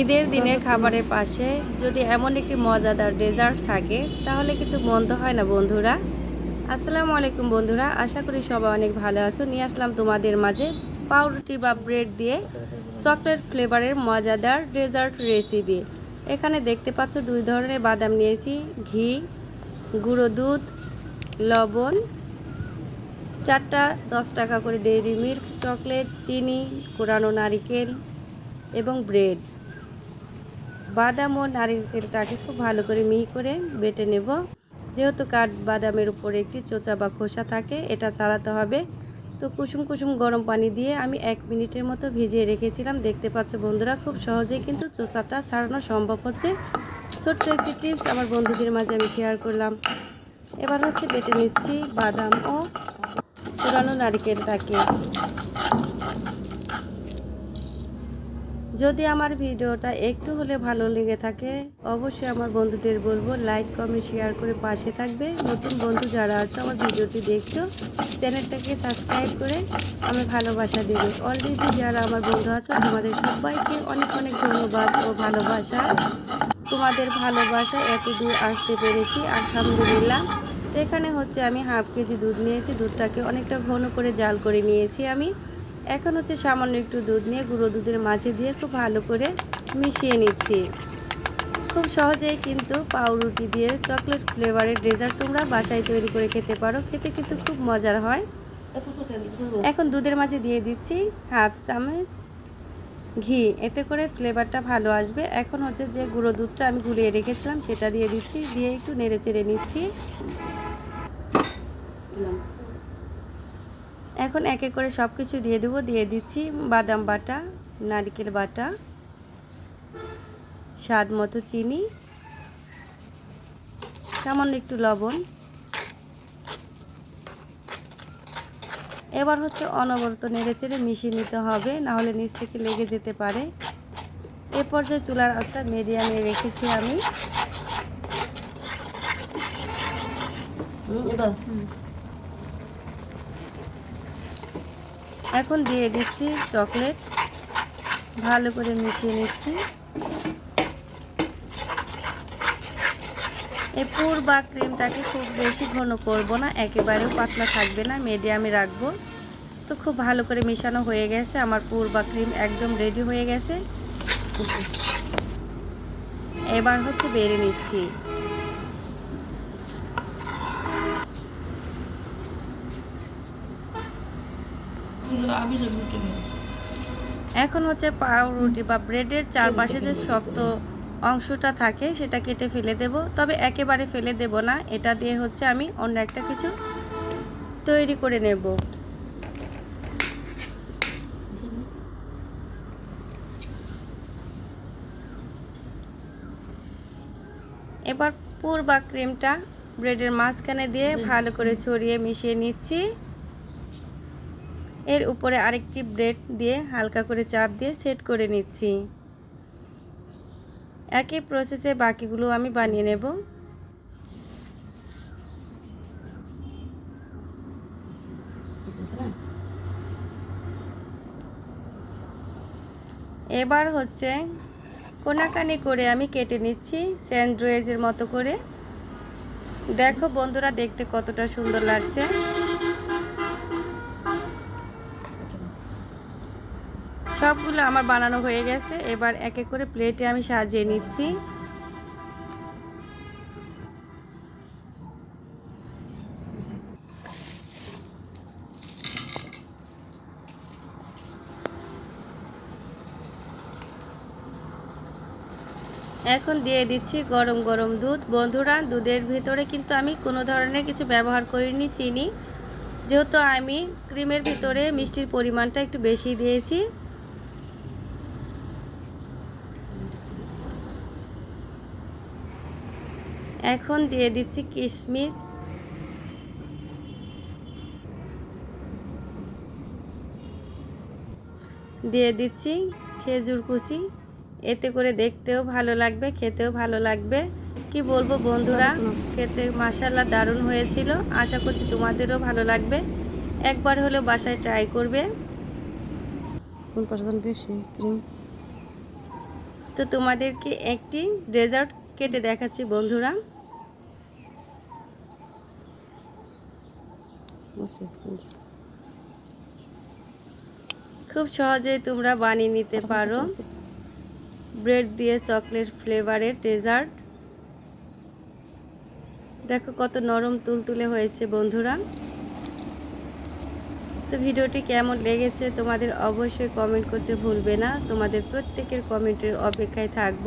ঈদের দিনের খাবারের পাশে যদি এমন একটি মজাদার ডেজার্ট থাকে, তাহলে কিন্তু মন্দ হয় না বন্ধুরা। আসসালামু আলাইকুম বন্ধুরা, আশা করি সবাই অনেক ভালো আছো। নিয়ে আসলাম তোমাদের মাঝে পাউরুটি বা ব্রেড দিয়ে চকলেট ফ্লেভারের মজাদার ডেজার্ট রেসিপি। এখানে দেখতে পাচ্ছ দুই ধরনের বাদাম নিয়েছি, ঘি, গুঁড়ো দুধ, লবণ, চারটা দশ টাকা করে ডেইরি মিল্ক চকলেট, চিনি, কোরানো নারিকেল এবং ব্রেড। বাদাম ও নারিকেলটাকে খুব ভালো করে মিহি করে বেটে নেব। যেহেতু কাঠ বাদামের উপরে একটি চোচা বা খোসা থাকে, এটা ছাড়াতে হবে। তো কুসুম কুসুম গরম পানি দিয়ে আমি এক মিনিটের মতো ভিজিয়ে রেখেছিলাম। দেখতে পাচ্ছ বন্ধুরা, খুব সহজেই কিন্তু চোচাটা ছাড়ানো সম্ভব হচ্ছে। ছোট্ট একটি টিপস আমার বন্ধুদের মাঝে আমি শেয়ার করলাম। এবার হচ্ছে বেটে নিচ্ছি বাদাম ও পুরানো নারিকেলটাকে। যদি আমার ভিডিওটা একটু হলে ভালো লেগে থাকে, অবশ্যই আমার বন্ধুদের বলব লাইক কমেন্ট শেয়ার করে পাশে থাকবে। নতুন বন্ধু যারা আছে, আমার ভিডিওটি দেখছ, চ্যানেলটাকে সাবস্ক্রাইব করে আমার ভালোবাসা দেবে। অলরেডি যারা আমার বন্ধু আছে, তোমাদের সবাইকে অনেক অনেক ধন্যবাদ ও ভালোবাসা। তোমাদের ভালোবাসা এত দূর আসতে পেরেছি, আলহামদুলিল্লাহ। তো এখানে হচ্ছে আমি হাফ কেজি দুধ নিয়েছি, দুধটাকে অনেকটা ঘন করে জাল করে নিয়েছি আমি। এখন হচ্ছে সামান্য একটু দুধ নিয়ে গুঁড়ো দুধের মাঝে দিয়ে খুব ভালো করে মিশিয়ে নিচ্ছি। খুব সহজেই কিন্তু পাউরুটি দিয়ে চকলেট ফ্লেভারের ডেজার্ট তোমরা বাসায় তৈরি করে খেতে পারো। খেতে কিন্তু খুব মজার হয়। এখন দুধের মাঝে দিয়ে দিচ্ছি হাফ চামচ ঘি। এতে করে ফ্লেভারটা ভালো আসবে। এখন হচ্ছে যে গুঁড়ো দুধটা আমি গুলিয়ে রেখেছিলাম, সেটা দিয়ে দিচ্ছি, দিয়ে একটু নেড়ে চেড়ে নিচ্ছি। এখন এক এক করে সব কিছু দিয়ে দেবো দিয়ে দিচ্ছি বাদাম বাটা নারকেল বাটা স্বাদ মতো চিনি সামান্য একটু লবণ। এবার হচ্ছে অনবরত নেড়ে চেড়ে মিশিয়ে নিতে হবে না হলে নিচ থেকে লেগে যেতে পারে। এ পর্যায়ে চুলার আঁচটা মিডিয়ামে রেখেছি আমি এবার এখন দিয়ে দিচ্ছি চকলেট। ভালো করে মিশিয়ে নিচ্ছি। এই পুর বা ক্রিমটাকে খুব বেশি ঘন করব না, একেবারেও পাতলা থাকবে না মিডিয়ামে রাখব। তো খুব ভালো করে মেশানো হয়ে গেছে, আমার পুর বা ক্রিম একদম রেডি হয়ে গেছে। এবার হচ্ছে বেড়ে নিচ্ছি। এখন হচ্ছে পাউরুটি বা ব্রেডের চারপাশে যে শক্ত অংশটা থাকে সেটা কেটে ফেলে দেব। তবে একেবারে ফেলে দেব না। এটা দিয়ে হচ্ছে আমি অন্য একটা কিছু তৈরি করে নেব। এবার পুর বা ক্রিমটা ব্রেডের মাঝখানে দিয়ে ভালো করে ছড়িয়ে মিশিয়ে নিচ্ছি। এর উপরে আরেকটি ব্রেড দিয়ে হালকা করে চাপ দিয়ে সেট করে নিচ্ছি। একই প্রসেসে বাকিগুলো আমি বানিয়ে নেব। এবার হচ্ছে কোনাকানি করে আমি কেটে নিচ্ছি স্যান্ডউইচের মতো করে। দেখো বন্ধুরা, দেখতে কতটা সুন্দর লাগছে। সবগুলো আমার বানানো হয়ে গেছে। এবার এক এক করে প্লেটে আমি সাজিয়ে নিচ্ছি। এখন দিয়ে দিচ্ছি গরম গরম দুধ। বন্ধুরা, দুধের ভিতরে কিন্তু আমি কোনো ধরনের কিছু ব্যবহার করিনি, চিনি। যেহেতু আমি ক্রিমের ভিতরে মিষ্টির পরিমাণটা একটু বেশি দিয়েছি। এখন দিয়ে দিচ্ছি কিশমিশ। দিয়ে দিচ্ছি খেজুর কুচি। এতে করে দেখতেও ভালো লাগবে খেতেও ভালো লাগবে। কি বলব বন্ধুরা খেতে মাসাল্লা দারুণ হয়েছিল। আশা করছি তোমাদেরও ভালো লাগবে। একবার হলেও বাসায় ট্রাই করবে। তো তোমাদেরকে একটি ডেজার্ট কেটে দেখাচ্ছি, বন্ধুরা। খুব সহজেই তোমরা বানিয়ে নিতে পারো। ব্রেড দিয়ে চকলেট ফ্লেভারের ডেজার্ট। দেখো কত নরম তুলতুলে হয়েছে, বন্ধুরা। তো ভিডিওটি কেমন লেগেছে তোমাদের অবশ্যই কমেন্ট করতে ভুলবে না। তোমাদের প্রত্যেকের কমেন্টের অপেক্ষায় থাকব।